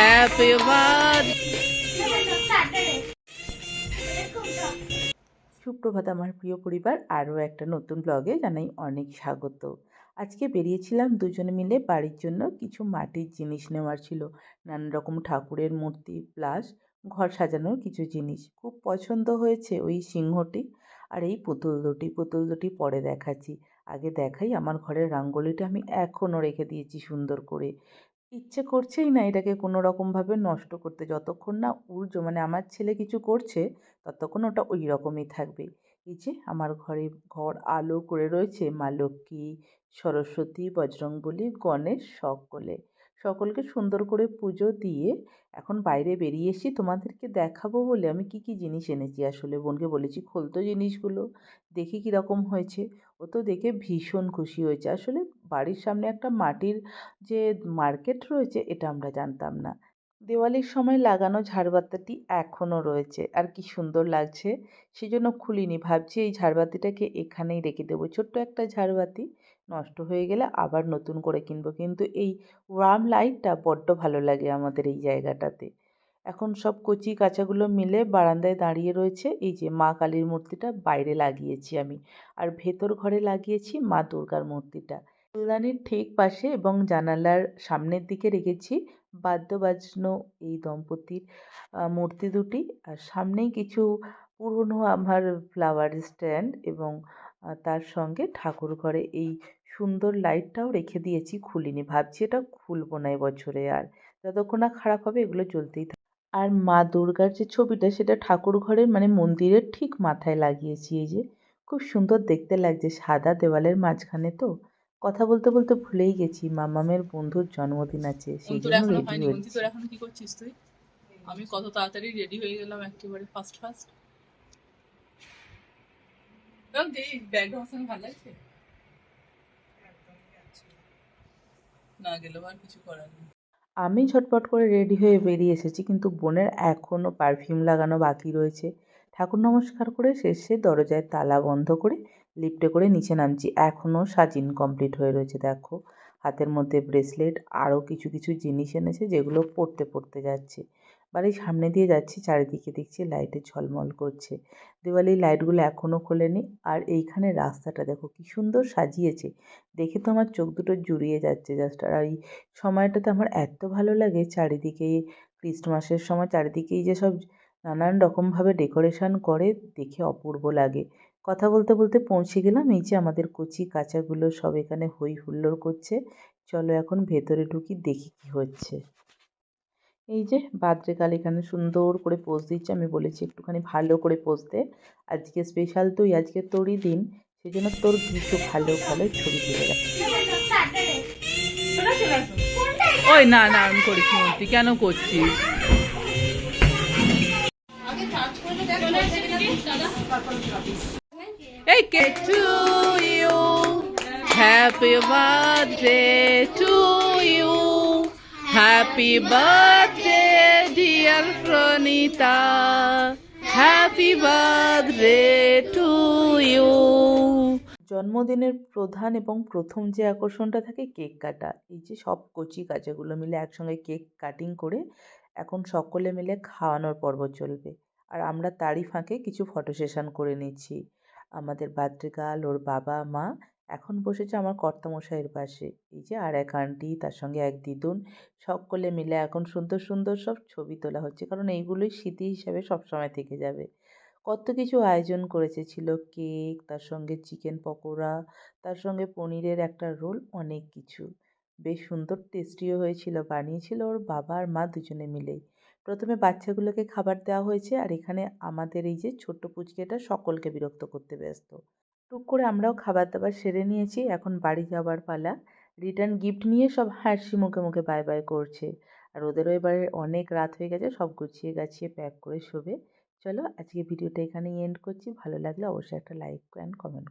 Happy birthday. সুপ্রভাত আমার প্রিয় পরিবার, আরও একটা নতুন ব্লগে জানাই অনেক স্বাগত। আজকে বেরিয়েছিলাম দুজনে মিলে বাড়ির জন্য, কিছু মাটির জিনিস নেওয়ার ছিল। নানা রকম ঠাকুরের মূর্তি, প্লাস ঘর সাজানোর কিছু জিনিস। খুব পছন্দ হয়েছে ওই সিংহটি আর এই পুতুল দুটি। পুতুল দুটি পরে দেখাচ্ছি। আগে দেখাই আমার ঘরের রাঙ্গোলিটা আমি এখনও রেখে দিয়েছি সুন্দর করে। ইচ্ছে করছেই না এটাকে কোনো রকমভাবে নষ্ট করতে। যতক্ষণ না উর্জ মানে আমার ছেলে কিছু করছে, ততক্ষণ ওটা ওই রকমই থাকবে। এই যে আমার ঘরে ঘর আলো করে রয়েছে মা লক্ষ্মী, সরস্বতী, বজরংবলী, গণেশ সকলে। সকলকে সুন্দর করে পুজো দিয়ে এখন বাইরে বেরিয়ে এসি তোমাদেরকে দেখাবো বলে আমি কি কি জিনিস এনেছি। আসলে বোনকে বলেছি খোলতো জিনিসগুলো, দেখি কীরকম হয়েছে। ও তো দেখে ভীষণ খুশি হয়েছে। আসলে বাড়ির সামনে একটা মাটির যে মার্কেট রয়েছে, এটা আমরা জানতাম না। দেওয়ালির সময় লাগানো ঝাড়বাতিটি এখনও রয়েছে। আর কি সুন্দর লাগছে। সেই জন্য খুলিনি। ভাবছি এই ঝাড়বাতিটাকে এখানেই রেখে দেবো। ছোট্ট একটা ঝাড়বাতি নষ্ট হয়ে গেলে আবার নতুন করে কিনবো। কিন্তু এই ওয়ার্ম লাইটটা বড্ড ভালো লাগে আমাদের এই জায়গাটাতে। এখন সব কচি কাঁচাগুলো মিলে বারান্দায় দাঁড়িয়ে রয়েছে। এই যে মা কালীর মূর্তিটা বাইরে লাগিয়েছি আমি। আর ভেতর ঘরে লাগিয়েছি মা দুর্গার মূর্তিটা। ফুলদানির ঠিক পাশে এবং জানালার সামনের দিকে রেখেছি বাদ্য বাজনো এই দম্পতির মূর্তি দুটি। আর সামনেই কিছু পুরনো আমার ফ্লাওয়ার স্ট্যান্ড এবং তার সঙ্গে ঠাকুর ঘরে এই সুন্দর লাইটটাও রেখে দিয়েছি খুলিনি। ভাবছি এটা খুলবো না এবছরে আর। যতক্ষণ না খারাপ হবে এগুলো চলতেই থাকে। আর মা দুর্গার যে ছবিটা, সেটা ঠাকুর ঘরের মানে মন্দিরের ঠিক মাথায় লাগিয়েছি। এই যে, খুব সুন্দর দেখতে লাগছে সাদা দেওয়ালের মাঝখানে তো। কথা বলতে বলতে ভুলেই গেছি মামামের বন্ধুর জন্মদিন আছে সেই জন্য রেডি বলছি তোর এখন কি করছিস তুই? আমি কত তাড়াতাড়ি রেডি হয়ে গেলাম একেবারে আমার সঙ্গে ভালো লাগছে না গেলেও আর কিছু করার নেই। আমি ঝটপট করে রেডি হয়ে বেরিয়ে এসেছি কিন্তু বোনের এখনও পারফিউম লাগানো বাকি রয়েছে। ঠাকুর নমস্কার করে শেষে দরজায় তালা বন্ধ করে লিফটে করে নিচে নামছি। এখনও সাজিন কমপ্লিট হয়ে রয়েছে, দেখো। হাতের মধ্যে ব্রেসলেট আরও কিছু কিছু জিনিস এনেছে যেগুলো পড়তে পড়তে যাচ্ছে। বাড়ির সামনে দিয়ে যাচ্ছি, চারিদিকে দেখছি লাইটে ঝলমল করছে। দিওয়ালির লাইটগুলো এখনও খোলেনি। আর এইখানে রাস্তাটা দেখো, কি সুন্দর সাজিয়েছে। দেখে তো আমার চোখ দুটো জুড়িয়ে যাচ্ছে জাস্ট আর এই সময়টাতে আমার এত ভালো লাগে চারিদিকে, ক্রিসমাসের সময় চারিদিকেই যে সব নানান রকমভাবে ডেকোরেশন করে, দেখে অপূর্ব লাগে। কথা বলতে বলতে পৌঁছে গেলাম। এই যে আমাদের কচি কাচাগুলো সব এখানে হই হুল্লোড় করছে। চলো এখন ভেতরে ঢুকি দেখি কি হচ্ছে। এই যে বাদ্রেকাল এখানে সুন্দর করে পোজ দিচ্ছে। আমি বলেছি একটুখানি ভালো করে পোজ দে। আজকে স্পেশাল তুই আজকে তোরই দিন। সেই জন্য তোর কিছু ভালো ভালো ছবি তুলে রাখ। ওই না না আমি করিস তুই কেন করছিস? এই কে to you happy birthday to you happy birthday dear Pranita happy birthday to you জন্মদিনের প্রধান এবং প্রথম যে আকর্ষণটা থাকে কেক কাটা। এই যে সব কচি কাচাগুলো মিলে একসঙ্গে কেক কাটিং করে এখন সকলে মিলে খাওয়ানোর পর্ব চলবে। আর আমরা তারই ফাঁকে কিছু ফটো সেশন করে নিচ্ছি। আমাদের বাদ্রিকাল ওর বাবা, মা এখন বসেছে আমার কর্তামশাইয়ের পাশে। এই যে আর এক আন্টি, তার সঙ্গে এক দিদুন, সকলে মিলে এখন সুন্দর সুন্দর সব ছবি তোলা হচ্ছে। কারণ এইগুলোই স্মৃতি হিসাবে সবসময় থেকে যাবে। কত কিছু আয়োজন করেছে, ছিল কেক, তার সঙ্গে চিকেন পকোড়া, তার সঙ্গে পনিরের একটা রোল, অনেক কিছু। বেশ সুন্দর, টেস্টিও হয়েছিল, বানিয়েছিল ওর বাবা আর মা দুজনে মিলেই প্রথমে বাচ্চাগুলোকে খাবার দেওয়া হয়েছে আর এখানে আমাদের এই যে ছোট্ট পুচকেটা সকলকে বিরক্ত করতে ব্যস্ত। টুক করে আমরাও খাবার দাবার সেরে নিয়েছি, এখন বাড়ি যাওয়ার পালা। রিটার্ন গিফট নিয়ে সব হাসি মুখে মুখে বাই বাই করছে। আর ওদেরও এবারে অনেক রাত হয়ে গেছে, সব গুছিয়ে গাছিয়ে প্যাক করে শোবে। চলো আজকে ভিডিওটা এখানেই এন্ড করছি। ভালো লাগলে অবশ্যই একটা লাইক অ্যান্ড কমেন্ট